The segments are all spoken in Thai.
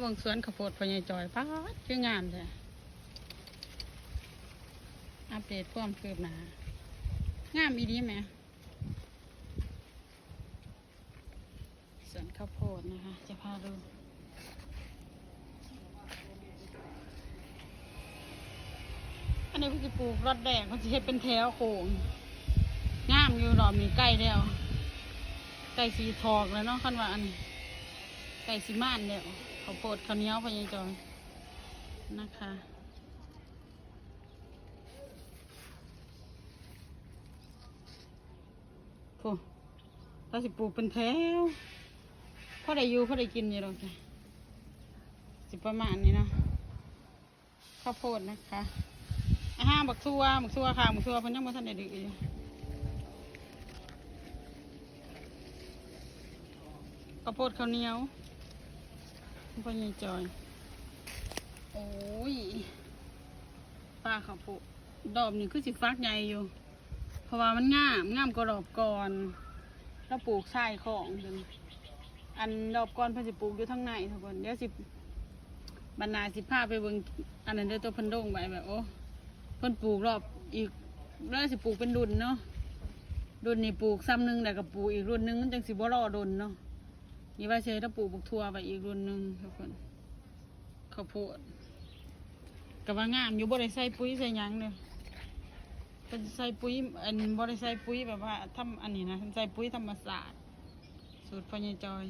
เบิ่งสวนข้าวโพดพญายจอยป้าดคืองามแท้อัปเดตความคืบหน้างามอีดีไหมสวนข้าวโพดนะคะ จะพาดูอันนี้พี่ปลูกรอดแดงมันจะเฮ็ดเป็นแถวโค้งงามอยู่รอบนี้ใกล้แล้วใกล้สีทองแล้วเนาะคันว่าอันนี้ใกล้สีม่านแล้ว ข้าวโพดข้าวเหนียวพยายจอยนะคะโอ้เราสิปลูกเป็นแถวพอได้อยู่พอได้กินอยู่หรอกจ้ะสิประมาณนี้เนาะข้าวโพดนะคะอาหารบักซัวบักซัวค่ะบักซัวเพิ่นยังบ่ทันได้ดื้ออยู่ข้าวโพดข้าวเหนียว พ่อใหญ่จอย โอ้ยป้าขาวโพดอกนี่คือสิฟักใหญ่อยู่ เพราะว่ามันงามงามกว่าดอกก่อนแล้วปลูกชายของเพิ่นอันดอกก่อนเพิ่นสิปลูกอยู่ทางในทุกคนเดี๋ยวสิบรรณาสิพาไปเบิ่งอันนั้นเด้อตัวเพิ่นโด่งไปแบบโอ้เพิ่นปลูกรอบอีกแล้วสิปลูกเป็นรุ่นเนาะรุ่นนี้ปลูกซ้ำหนึ่งแต่ก็ปลูกอีกรุ่นหนึงมันจังสิบ่รอดุนเนาะ นี่ว่าเชยถ้าปลูกบักทัวไปอีกรุ่นหนึ่งทุกคนข้าวโพดก็ว่างามอยู่บ่ได้ใส่ปุ๋ยใส่ยังเลยเป็นใส่ปุ๋ยอันบ่ได้ใส่ปุ๋ยแบบว่าทำอันนี้นะใส่ปุ๋ยธรรมศาสตร์ สูตรพญจอย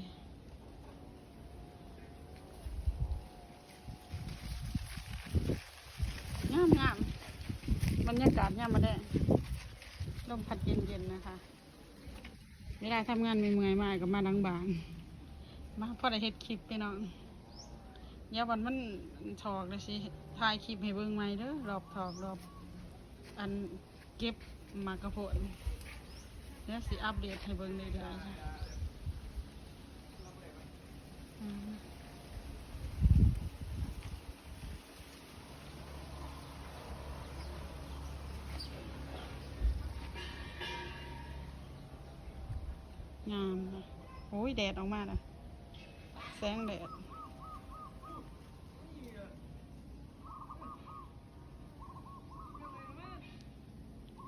งามงามบรรยากาศเนี่ยามมาได้ลมพัดเย็นๆนะคะเวลาทำงานเมื่อยๆมากก็มาดังบาน มาพอได้เฮ็ดคลิปพี่น้องยววันมันถอกเลยสิถ่ายคลิปให้เบิ่งใหม่เด้อรอบถอกรอบ อันเก็บมากระโพดเดี๋ยสิอัปเดตให้เบิ่งเรื่อยๆจ้ะงามนะโอ้ย แดดออกมาแล้ว แสงแดด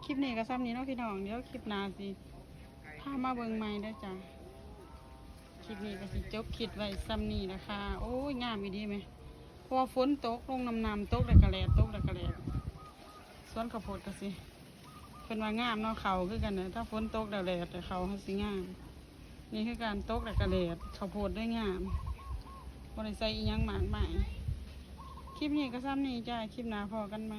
คลิปนี้ก็ซ้ำนี้เนาะพี่น้องเดี๋ยวคลิปหน้าสิพามาเบิ่งใหม่เด้จ้ะคลิปนี้ก็สิจบคลิปไว้ซ้ำนี้นะคะ โอ้ยงามอีดีไหมพราะว่าฝนตกลงน้ำน้ำตกแล้วกระแลดตกแล้วกระแลดสวนข้าวโพดก็สิเพิ่นว่างามเนาะเขาคือกันเนอะถ้าฝนตกแล้วแลดแต่เขาเขาสิงาม นี่คือการตกแล้วกระเดดข้าวโพดได้งามบริษัทอียังหมากใหม่คลิปนี้ก็ซ้ำนี้จ้าคลิปหน้าพอกันไหม